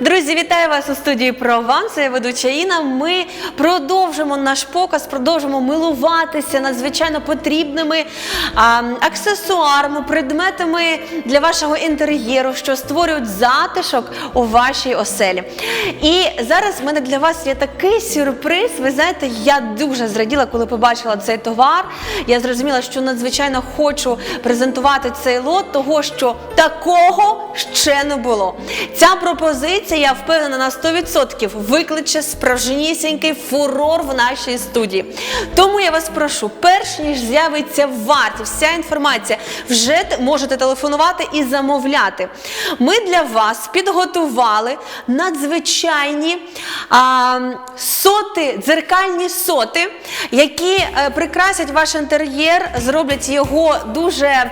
Друзі, вітаю вас у студії Прованс. Я ведуча Інна. Ми продовжимо наш показ, продовжимо милуватися надзвичайно потрібними а, аксесуарами, предметами для вашого інтер'єру, що створюють затишок у вашій оселі. І зараз в мене для вас є такий сюрприз. Ви знаєте, я дуже зраділа, коли побачила цей товар. Я зрозуміла, що надзвичайно хочу презентувати цей лот, того що такого ще не було. Ця пропозиція, я впевнена на 100% викличе справжнісінький фурор в нашій студії. Тому я вас прошу, перш ніж з'явиться варті вся інформація, вже можете телефонувати і замовляти. Ми для вас підготували надзвичайні а, соти, дзеркальні соти, які е, прикрасять ваш інтер'єр, зроблять його дуже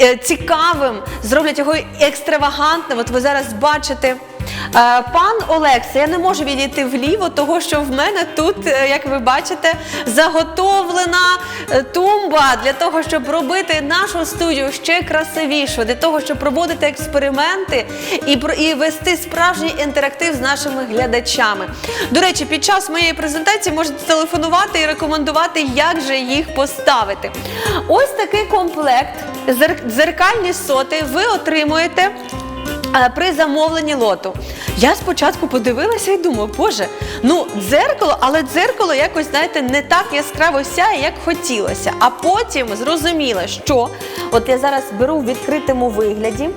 е, цікавим, зроблять його екстравагантним. От ви зараз бачите. Е, Пан Олекса, я не можу відійти вліво, того що в мене тут, е, як ви бачите, заготовлена е, тумба для того, щоб робити нашу студію ще красивішою, для того, щоб проводити експерименти і, і вести справжній інтерактив з нашими глядачами. До речі, під час моєї презентації можете телефонувати і рекомендувати, як же їх поставити. Ось такий комплект зер- дзеркальні соти ви отримуєте. При замовленні лоту я спочатку подивилася і думаю, боже, ну дзеркало, але дзеркало якось, знаєте, не так яскраво сяє, як хотілося. А потім зрозуміла, що от я зараз беру в відкритому вигляді.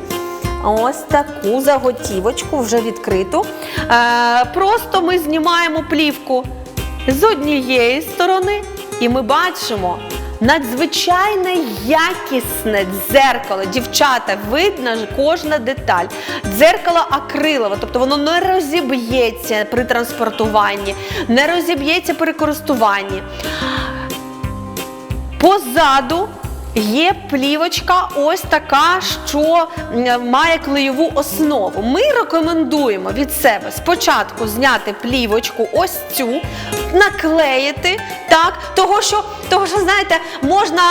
Ось таку заготівочку вже відкриту. Е, просто ми знімаємо плівку з однієї сторони, і ми бачимо надзвичайно якісне дзеркало. Дівчата, видно кожна деталь. Дзеркало акрилове, тобто воно не розіб'ється при транспортуванні, не розіб'ється при користуванні. Позаду є плівочка, ось така, що має клеєву основу. Ми рекомендуємо від себе спочатку зняти плівочку, ось цю, наклеїти, так, того, що, того, що знаєте, можна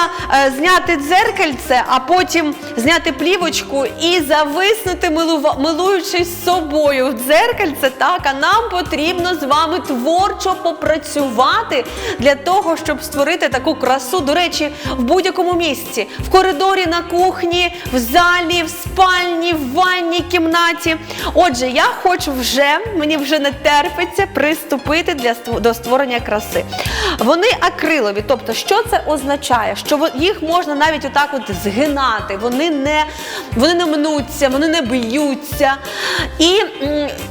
е, зняти дзеркальце, а потім зняти плівочку і зависнути, милува- милуючись собою в дзеркальце. Так, а нам потрібно з вами творчо попрацювати для того, щоб створити таку красу. До речі, в будь-якому місці, в коридорі, на кухні, в залі, в спальні, в ванній кімнаті. Отже, я хочу вже, мені вже не терпиться приступити для до створення краси. Вони акрилові, тобто, що це означає? Що їх можна навіть отак от згинати, вони не, вони не мнуться, вони не б'ються. І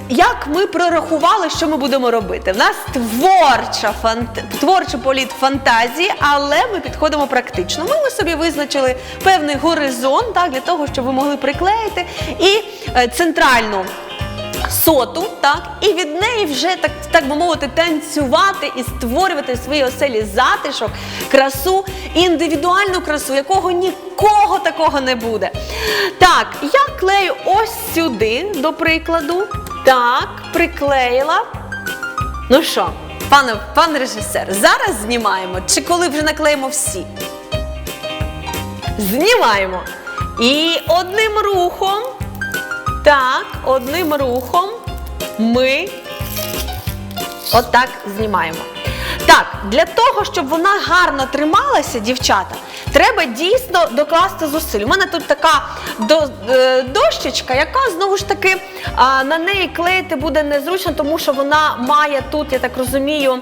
як ми прорахували, що ми будемо робити? В нас творча фант... творчий політ фантазії, але ми підходимо практично. Ми, ми собі визначили певний горизонт так, для того, щоб ви могли приклеїти і е, центральну соту, так, і від неї вже так, так би мовити, танцювати і створювати в своїй оселі затишок, красу, індивідуальну красу, якого нікого такого не буде. Так, я клею ось сюди, до прикладу. Так, приклеїла. Ну що, пане, пан режисер, зараз знімаємо, чи коли вже наклеїмо всі? Знімаємо. І одним рухом, так, одним рухом ми отак знімаємо. Так, для того, щоб вона гарно трималася, дівчата, треба дійсно докласти зусиль. У мене тут така е, дощечка, яка знову ж таки на неї клеїти буде незручно, тому що вона має тут, я так розумію,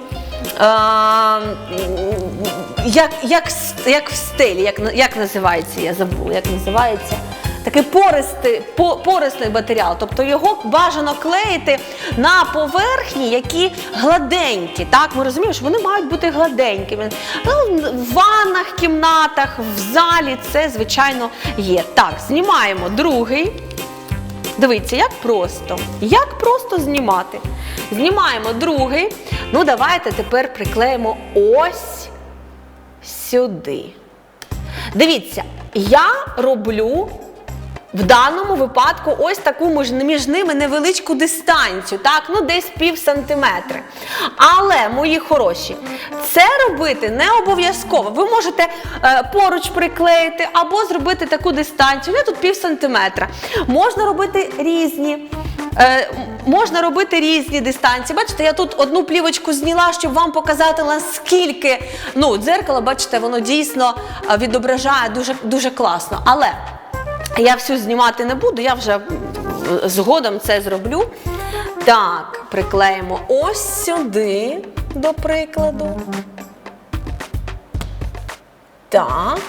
як, як, як в стелі, як, як називається, я забула, як називається. Такий пористий, по, пористий матеріал, тобто його бажано клеїти на поверхні, які гладенькі. Так, ми розуміємо, що вони мають бути гладенькими. Ну, в ваннах, кімнатах, в залі це, звичайно, є. Так, знімаємо другий. Дивіться, як просто. Як просто знімати. Знімаємо другий. Ну, давайте тепер приклеїмо ось сюди. Дивіться, я роблю в даному випадку ось таку між, ними невеличку дистанцію, так, ну десь пів сантиметри. Але, мої хороші, це робити не обов'язково. Ви можете е, поруч приклеїти або зробити таку дистанцію. Я тут пів сантиметра. Можна робити різні. Е, можна робити різні дистанції. Бачите, я тут одну плівочку зняла, щоб вам показати наскільки ну, дзеркало, бачите, воно дійсно е, відображає дуже, дуже класно. Але я всю знімати не буду, я вже згодом це зроблю. Так, приклеїмо ось сюди, до прикладу. Так.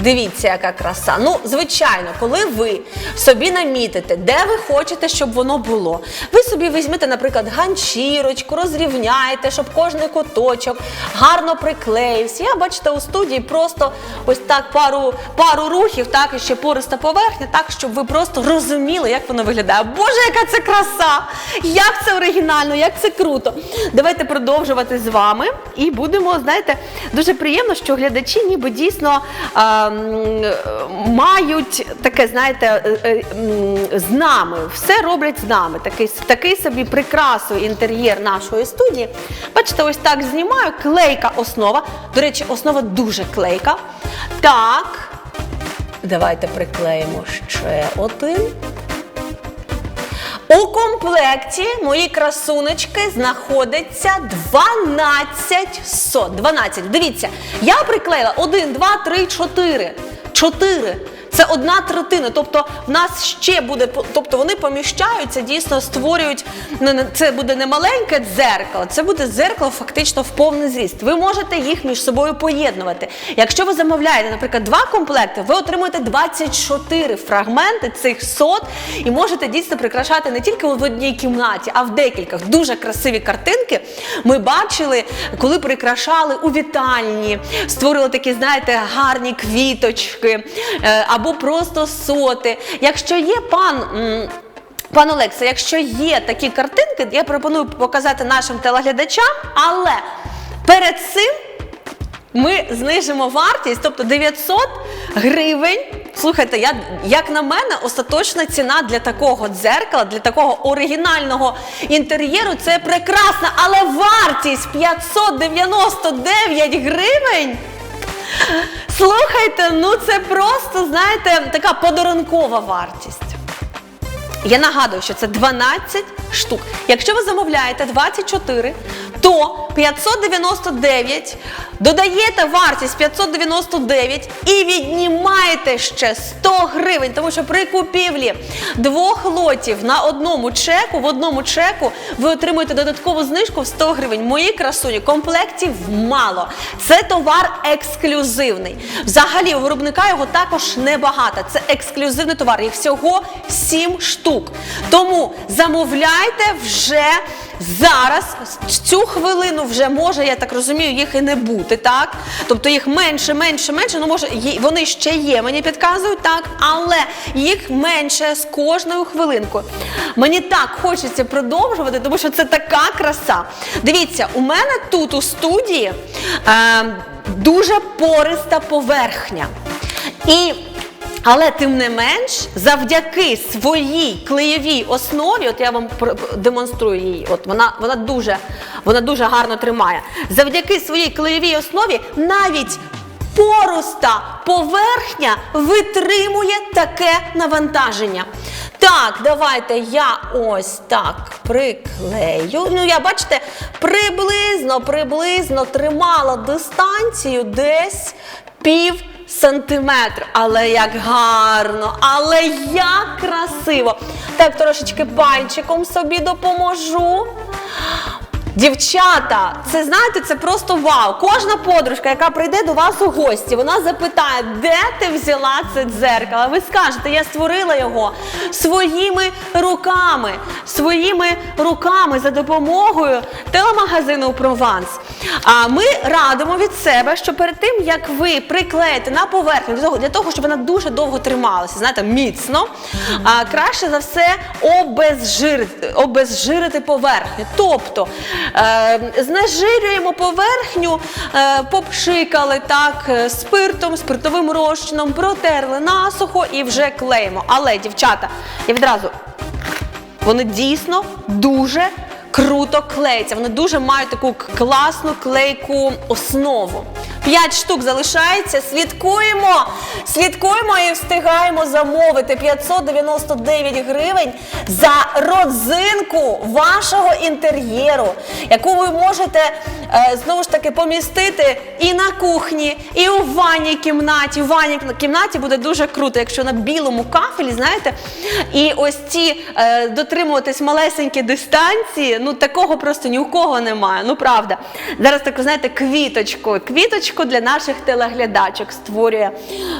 Дивіться, яка краса. Ну, звичайно, коли ви собі намітите, де ви хочете, щоб воно було. Ви собі візьмете, наприклад, ганчірочку, розрівняєте, щоб кожний куточок гарно приклеївся. Я бачите, у студії просто ось так пару, пару рухів, так і ще пориста поверхня, так, щоб ви просто розуміли, як воно виглядає. Боже, яка це краса! Як це оригінально, як це круто! Давайте продовжувати з вами і будемо, знаєте, дуже приємно, що глядачі ніби дійсно. Мають таке, знаєте, е, е, з нами, все роблять з нами. Такий, такий собі прикрасує інтер'єр нашої студії. Бачите, ось так знімаю, клейка основа. До речі, основа дуже клейка. Так, давайте приклеїмо ще один. У комплекті мої красунечки знаходиться 12 сот. 12. Дивіться, я приклеїла 1, 2, 3, 4. 4. Це одна третина. Тобто в нас ще буде, тобто вони поміщаються, дійсно створюють. ну, Це буде не маленьке дзеркало, це буде дзеркало фактично в повний зріст. Ви можете їх між собою поєднувати. Якщо ви замовляєте, наприклад, два комплекти, ви отримуєте 24 фрагменти цих сот і можете дійсно прикрашати не тільки в одній кімнаті, а в декількох. Дуже красиві картинки. Ми бачили, коли прикрашали у вітальні, створили такі, знаєте, гарні квіточки е, або просто соти. Якщо є пан. Пан Олекса, якщо є такі картинки, я пропоную показати нашим телеглядачам, але перед цим ми знижимо вартість, тобто 900 гривень. Слухайте, я, як на мене, остаточна ціна для такого дзеркала, для такого оригінального інтер'єру це прекрасна, але вартість 599 гривень. Слухайте, ну це просто, знаєте, така подарункова вартість. Я нагадую, що це 12 штук. Якщо ви замовляєте 24, то 599 додаєте вартість 599 і віднімаєте ще 100 гривень, тому що при купівлі двох лотів на одному чеку, в одному чеку ви отримуєте додаткову знижку в 100 гривень. Мої красуні, комплектів мало. Це товар ексклюзивний. Взагалі, у виробника його також небагато. Це ексклюзивний товар. Їх всього 7 штук. Тому замовляйте вже зараз. Цю хвилину вже може, я так розумію, їх і не бути, так? Тобто їх менше, менше, менше. Ну, може, вони ще є, мені підказують, так, але їх менше з кожною хвилинкою. Мені так хочеться продовжувати, тому що це така краса. Дивіться, у мене тут у студії е, дуже пориста поверхня. І але тим не менш, завдяки своїй клеєвій основі, от я вам демонструю її, от вона, вона, дуже, вона дуже гарно тримає. Завдяки своїй клеєвій основі навіть поруста поверхня витримує таке навантаження. Так, давайте я ось так приклею. Ну, я бачите, приблизно, приблизно тримала дистанцію десь пів сантиметр. Але як гарно, але як красиво. Так, трошечки пальчиком собі допоможу. Дівчата, це знаєте, це просто вау. Кожна подружка, яка прийде до вас у гості, вона запитає, де ти взяла це дзеркало. Ви скажете, я створила його своїми руками, своїми руками за допомогою телемагазину Прованс. А ми радимо від себе, що перед тим як ви приклеїте на поверхню для того, для того щоб вона дуже довго трималася, знаєте, міцно, а, краще за все обезжирити, обезжирити поверхню. Тобто е, знежирюємо поверхню, е, попшикали так е, спиртом, спиртовим розчином, протерли насухо і вже клеїмо. Але, дівчата, я відразу вони дійсно дуже круто клеїться. Вони дуже мають таку класну клейку основу. П'ять штук залишається. Слідкуємо, слідкуємо і встигаємо замовити 599 гривень за родзинку вашого інтер'єру, яку ви можете е, знову ж таки помістити і на кухні, і у ванній кімнаті. У ванній кімнаті буде дуже круто, якщо на білому кафелі, знаєте, і ось ці е, дотримуватись малесенькі дистанції, ну такого просто ні у кого немає. Ну правда. Зараз таку, знаєте, квіточку. Квіточку для наших телеглядачок створює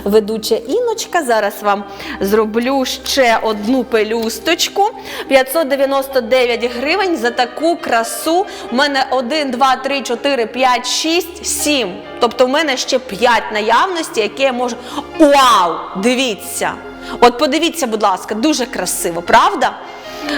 ведуча Іночка. Зараз вам зроблю ще одну пелюсточку. 599 гривень за таку красу. У мене 1, 2, 3, 4, 5, 6, 7. Тобто в мене ще 5 наявності, які я можу. Вау! Дивіться! От подивіться, будь ласка, дуже красиво, правда?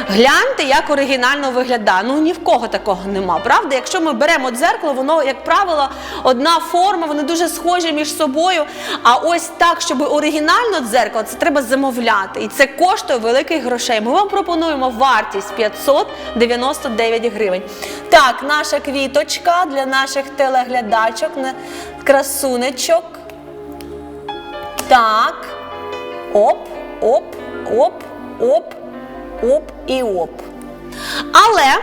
Гляньте, як оригінально виглядає. Ну ні в кого такого нема, правда? Якщо ми беремо дзеркало, воно, як правило, одна форма, вони дуже схожі між собою. А ось так, щоб оригінально дзеркало, це треба замовляти. І це коштує великих грошей. Ми вам пропонуємо вартість 599 гривень. Так, наша квіточка для наших телеглядачок, красунечок. Так. Оп, оп, оп, оп, оп і оп. Але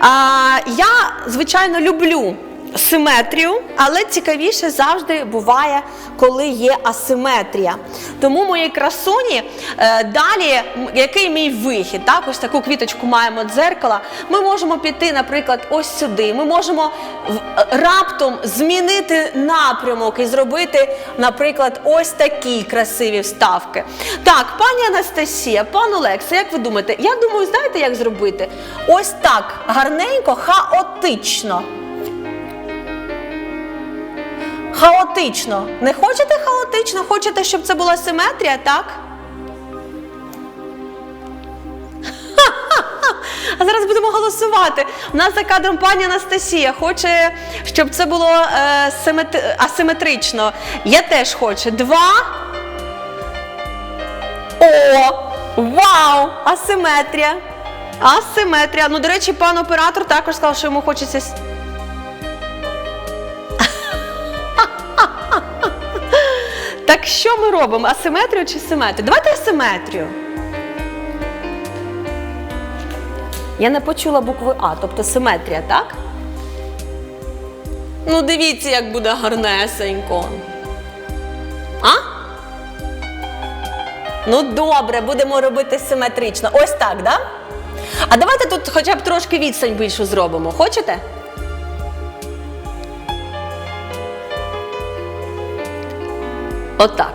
а, я, звичайно, люблю симетрію, але цікавіше завжди буває, коли є асиметрія. Тому моїй красуні е, далі, який мій вихід? Так, ось таку квіточку маємо дзеркала. Ми можемо піти, наприклад, ось сюди. Ми можемо е, раптом змінити напрямок і зробити, наприклад, ось такі красиві вставки. Так, пані Анастасія, пан Олекса, як ви думаєте? Я думаю, знаєте, як зробити? Ось так гарненько, хаотично. Хаотично. Не хочете хаотично? Хочете, щоб це була симетрія, так? А зараз будемо голосувати. У нас за кадром пані Анастасія хоче, щоб це було е, симетри- асиметрично. Я теж хочу. Два. О! Вау! Асиметрія. Асиметрія. Ну, до речі, пан оператор також сказав, що йому хочеться. Що ми робимо? Асиметрію чи симетрію? Давайте асиметрію. Я не почула букви А, тобто симетрія, так? Ну, дивіться, як буде гарнесенько. А? Ну, добре, будемо робити симетрично. Ось так, да? А давайте тут хоча б трошки відстань більшу зробимо. Хочете? Отак.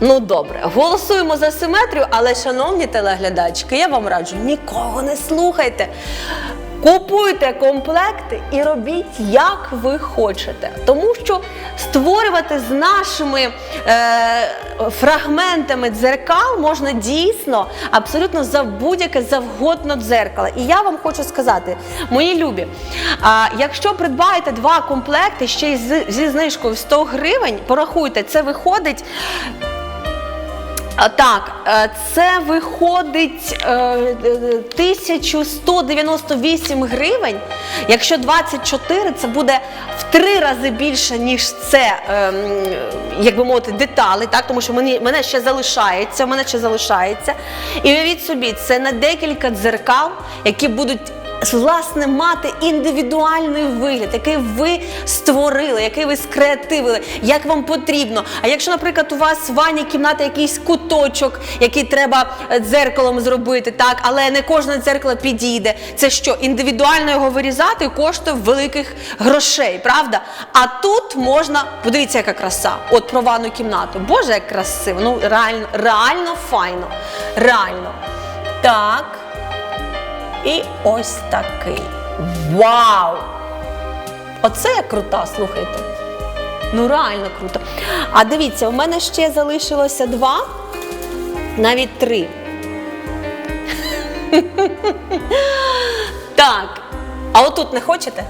Ну добре, голосуємо за симетрію, але, шановні телеглядачки, я вам раджу, нікого не слухайте. Купуйте комплекти і робіть, як ви хочете. Тому що створювати з нашими е, фрагментами дзеркал можна дійсно абсолютно за будь-яке завгодно дзеркало. І я вам хочу сказати, мої любі, а, якщо придбаєте два комплекти ще й зі знижкою в 100 гривень, порахуйте, це виходить. Так, е, це виходить е, е, 1198 гривень. Якщо 24, це буде в три рази більше, ніж це, ем, як би мовити, деталі, так? тому що мені, мене ще залишається, мене ще залишається. І уявіть собі, це на декілька дзеркал, які будуть власне мати індивідуальний вигляд, який ви створили, який ви скреативили, як вам потрібно. А якщо, наприклад, у вас в ванній кімнаті якийсь куточок, який треба е, дзеркалом зробити, так, але не кожне дзеркало підійде. Це що, індивідуально його вирізати коштує великих грошей, правда? А тут можна, подивіться, яка краса. От про ванну кімнату. Боже, як красиво. Ну реально, реально файно. Реально. Так. І ось такий. Вау! Оце я крута, слухайте. Ну, реально круто. А дивіться, у мене ще залишилося два, навіть три. Так. А отут не хочете?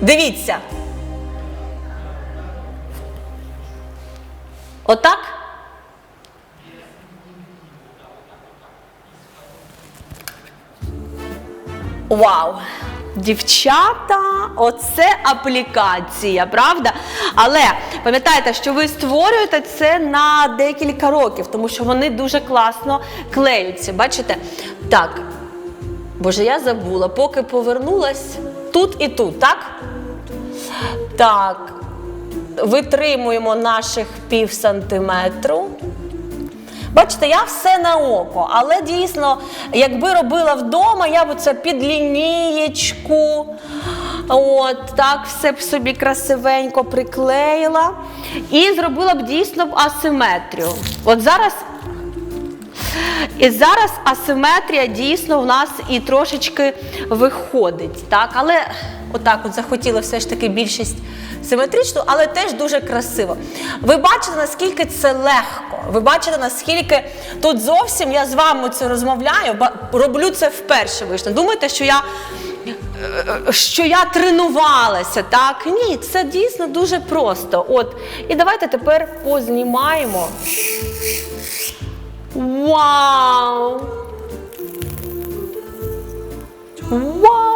Дивіться. Отак? Вау! Дівчата, оце аплікація, правда? Але пам'ятайте, що ви створюєте це на декілька років, тому що вони дуже класно клеються. Бачите? Так. Боже, я забула, поки повернулась тут і тут, так? Так. Витримуємо наших пів сантиметру. Бачите, я все на око, але дійсно, якби робила вдома, я б це під лінієчку, от так все б собі красивенько приклеїла і зробила б дійсно асиметрію. От зараз. І зараз асиметрія дійсно в нас і трошечки виходить. Так? Але отак от захотіла все ж таки більшість симетричну, але теж дуже красиво. Ви бачите, наскільки це легко. Ви бачите, наскільки тут зовсім я з вами це розмовляю, роблю це вперше вийшло. Думаєте, що я. е, Що я тренувалася, так? Ні, це дійсно дуже просто. От, і давайте тепер познімаємо. Вау! Вау!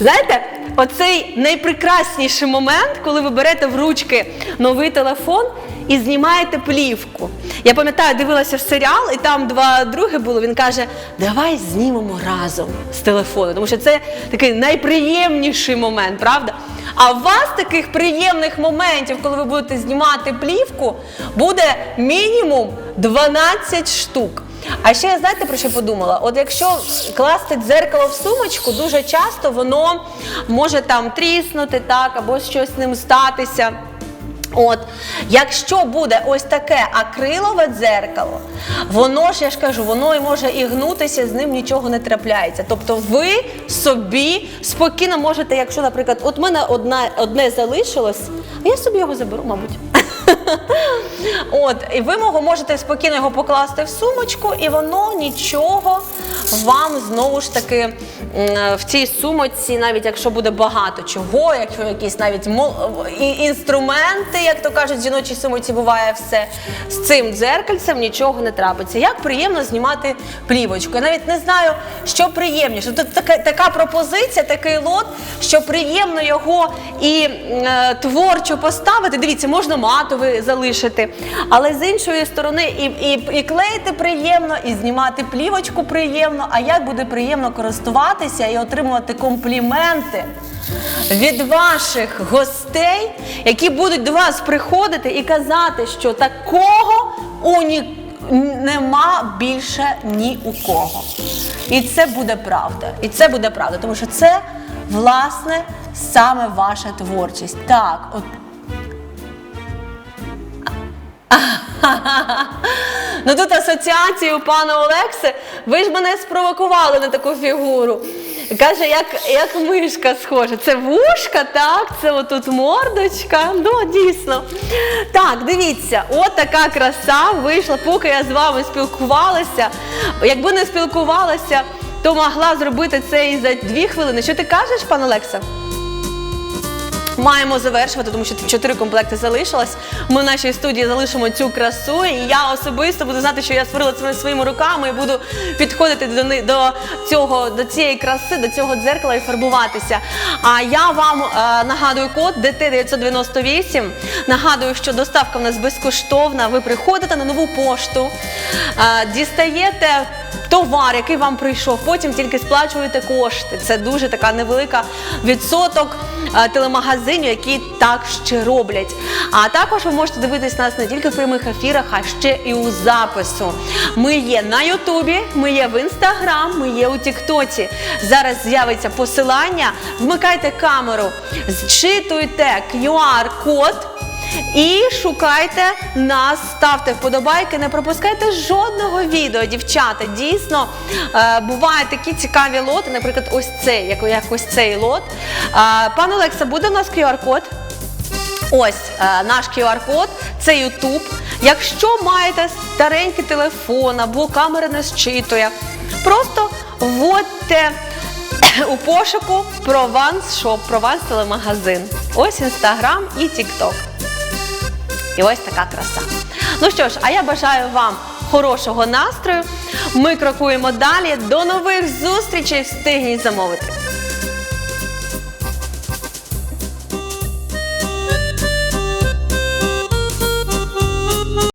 Знаєте, оцей найпрекрасніший момент, коли ви берете в ручки новий телефон і знімаєте плівку. Я пам'ятаю, дивилася серіал, і там два други було. Він каже: Давай знімемо разом з телефону. Тому що це такий найприємніший момент, правда? А у вас таких приємних моментів, коли ви будете знімати плівку, буде мінімум 12 штук. А ще я знаєте про що подумала? От якщо класти дзеркало в сумочку, дуже часто воно може там тріснути, так, або щось з ним статися. От, якщо буде ось таке акрилове дзеркало, воно ж я ж кажу, воно і може і гнутися, з ним нічого не трапляється. Тобто ви собі спокійно можете, якщо, наприклад, от мене одна, одне залишилось, а я собі його заберу, мабуть. От, і ви можете спокійно його покласти в сумочку, і воно нічого вам знову ж таки в цій сумочці, навіть якщо буде багато чого, якщо якісь навіть інструменти, як то кажуть, в жіночій сумочці буває все. З цим дзеркальцем нічого не трапиться. Як приємно знімати плівочку. Я навіть не знаю, що приємніше. Тут така, така пропозиція, такий лот, що приємно його і е, творчо поставити. Дивіться, можна матовий залишити, але з іншої сторони і, і, і клеїти приємно, і знімати плівочку приємно. А як буде приємно користуватися і отримувати компліменти від ваших гостей, які будуть до вас приходити і казати, що такого уні... нема більше ні у кого. І це буде правда. І це буде правда, тому що це власне саме ваша творчість. Так, от Ну тут асоціації у пана Олекси. Ви ж мене спровокували на таку фігуру. Каже, як, як мишка схожа. Це вушка, так, це отут мордочка. Ну, дійсно. Так, дивіться, от така краса вийшла, поки я з вами спілкувалася. Якби не спілкувалася, то могла зробити це і за дві хвилини. Що ти кажеш, пан Олекса? Маємо завершувати, тому що чотири комплекти залишилось. Ми в нашій студії залишимо цю красу, і я особисто буду знати, що я створила це своїми руками і буду підходити до, до цього, до цієї краси, до цього дзеркала і фарбуватися. А я вам е, нагадую код ДТ 998. Нагадую, що доставка в нас безкоштовна. Ви приходите на нову пошту, е, дістаєте товар, який вам прийшов, потім тільки сплачуєте кошти. Це дуже така невелика відсоток е, телемагазинів, які так ще роблять. А також ви можете дивитись нас не тільки в прямих ефірах, а ще і у запису. Ми є на Ютубі, ми є в Інстаграм, ми є у Тіктоці. Зараз з'явиться посилання. Вмикайте камеру, зчитуйте QR-код. І шукайте нас, ставте вподобайки, не пропускайте жодного відео, дівчата. Дійсно, е, бувають такі цікаві лоти, наприклад, ось цей, як, як ось цей лот. Е, пан Олекса, буде у нас QR-код? Ось е, наш QR-код, це YouTube. Якщо маєте старенький телефон або камера не зчитує, просто вводьте у пошуку Provanс Shop, Provanс телемагазин. Ось Instagram і TikTok. І ось така краса. Ну що ж, а я бажаю вам хорошого настрою. Ми крокуємо далі. До нових зустрічей. Встигніть замовити.